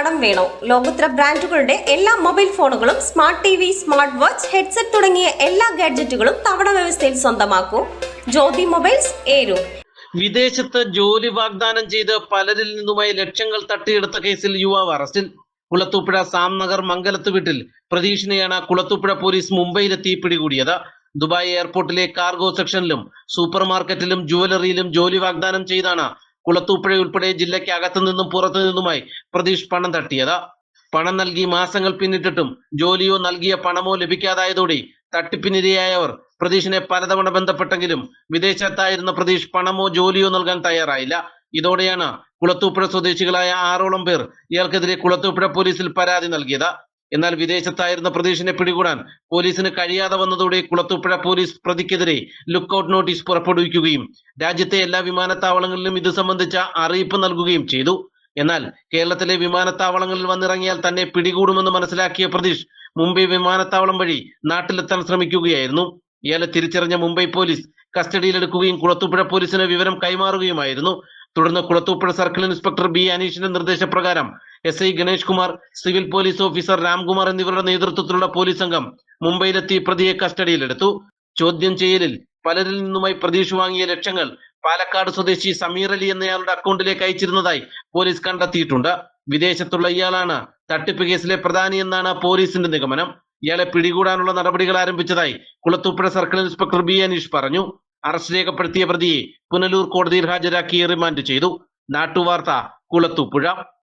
കടം വേണോ? ലോകോത്തര ബ്രാൻഡുകളുടെ എല്ലാ മൊബൈൽ ഫോണുകളും smart T V smart watch headset തുടങ്ങിയ എല്ലാ ഗാഡ്ജറ്റുകളും തവണ വ്യവസ്ഥയിൽ സ്വന്തമാക്കൂ. ജ്യോതി മൊബൈൽസ് ഏരു. വിദേശത്ത് ജോലി വാഗ്ദാനം ചെയ്ത് പലരിൽ നിന്നുമായി ലക്ഷങ്ങൾ തട്ടിയെടുത്ത കേസിൽ യുവാവ് അറസ്റ്റിൽ. കുളത്തൂപ്പുഴ സാംനഗർ മംഗലത്ത് വീട്ടിൽ പ്രതീക്ഷണയാണ് കുളത്തൂപ്പുഴ പോലീസ് മുംബൈയിലെത്തി പിടികൂടിയത്. ദുബായ് എയർപോർട്ടിലെ കാർഗോ സെക്ഷനിലും സൂപ്പർ മാർക്കറ്റിലും ജുവലറിയിലും ജോലി വാഗ്ദാനം ചെയ്താണ് കുളത്തൂപ്പുഴ ഉൾപ്പെടെ ജില്ലയ്ക്ക് അകത്തു നിന്നും പുറത്തു നിന്നുമായി പ്രതീഷ് പണം തട്ടിയത്. പണം നൽകി മാസങ്ങൾ പിന്നിട്ടിട്ടും ജോലിയോ നൽകിയ പണമോ ലഭിക്കാതായതോടെ തട്ടിപ്പിനിരയായവർ പ്രതീഷിനെ പലതവണ ബന്ധപ്പെട്ടെങ്കിലും വിദേശത്തായിരുന്ന പ്രതീഷ് പണമോ ജോലിയോ നൽകാൻ തയ്യാറായില്ല. ഇതോടെയാണ് കുളത്തൂപ്പുഴ സ്വദേശികളായ ആറോളം പേർ ഇയാൾക്കെതിരെ കുളത്തൂപ്പുഴ പോലീസിൽ പരാതി നൽകിയത്. എന്നാൽ വിദേശത്തായിരുന്ന പ്രതീഷിനെ പിടികൂടാൻ പോലീസിന് കഴിയാതെ വന്നതോടെ കുളത്തൂപ്പുഴ പോലീസ് പ്രതിക്കെതിരെ ലുക്കൌട്ട് നോട്ടീസ് പുറപ്പെടുവിക്കുകയും രാജ്യത്തെ എല്ലാ വിമാനത്താവളങ്ങളിലും ഇത് സംബന്ധിച്ച അറിയിപ്പ് നൽകുകയും ചെയ്തു. എന്നാൽ കേരളത്തിലെ വിമാനത്താവളങ്ങളിൽ വന്നിറങ്ങിയാൽ തന്നെ പിടികൂടുമെന്ന് മനസ്സിലാക്കിയ പ്രതീഷ് മുംബൈ വിമാനത്താവളം വഴി നാട്ടിലെത്താൻ ശ്രമിക്കുകയായിരുന്നു. ഇയാളെ തിരിച്ചറിഞ്ഞ മുംബൈ പോലീസ് കസ്റ്റഡിയിലെടുക്കുകയും കുളത്തൂപ്പുഴ പോലീസിന് വിവരം കൈമാറുകയുമായിരുന്നു. തുടർന്ന് കുളത്തൂപ്പുഴ സർക്കിൾ ഇൻസ്പെക്ടർ ബി അനീഷിന്റെ നിർദ്ദേശപ്രകാരം S I Ganesh Kumar civil police officer Ramkumar എന്നിവരുടെ നേതൃത്വത്തിലുള്ള പോലീസ് സംഘം മുംബൈയിലെത്തി പ്രതിയെ കസ്റ്റഡിയിലെടുത്തു. ചോദ്യം ചെയ്യലിൽ പലരിൽ നിന്നുമായി പ്രതീക്ഷ വാങ്ങിയ ലക്ഷങ്ങൾ പാലക്കാട് സ്വദേശി സമീർ അലി എന്നയാളുടെ അക്കൗണ്ടിലേക്ക് അയച്ചിരുന്നതായി പോലീസ് കണ്ടെത്തിയിട്ടുണ്ട്. വിദേശത്തുള്ള ഇയാളാണ് തട്ടിപ്പ് കേസിലെ പ്രധാനി എന്നാണ് പോലീസിന്റെ നിഗമനം. ഇയാളെ പിടികൂടാനുള്ള നടപടികൾ ആരംഭിച്ചതായി Kulathupuzha circle inspector B Anish പറഞ്ഞു. അറസ്റ്റ് രേഖപ്പെടുത്തിയ പ്രതിയെ പുനലൂർ കോടതിയിൽ ഹാജരാക്കി റിമാൻഡ് ചെയ്തു. നാട്ടുവാർത്ത കുളത്തൂപ്പുഴ.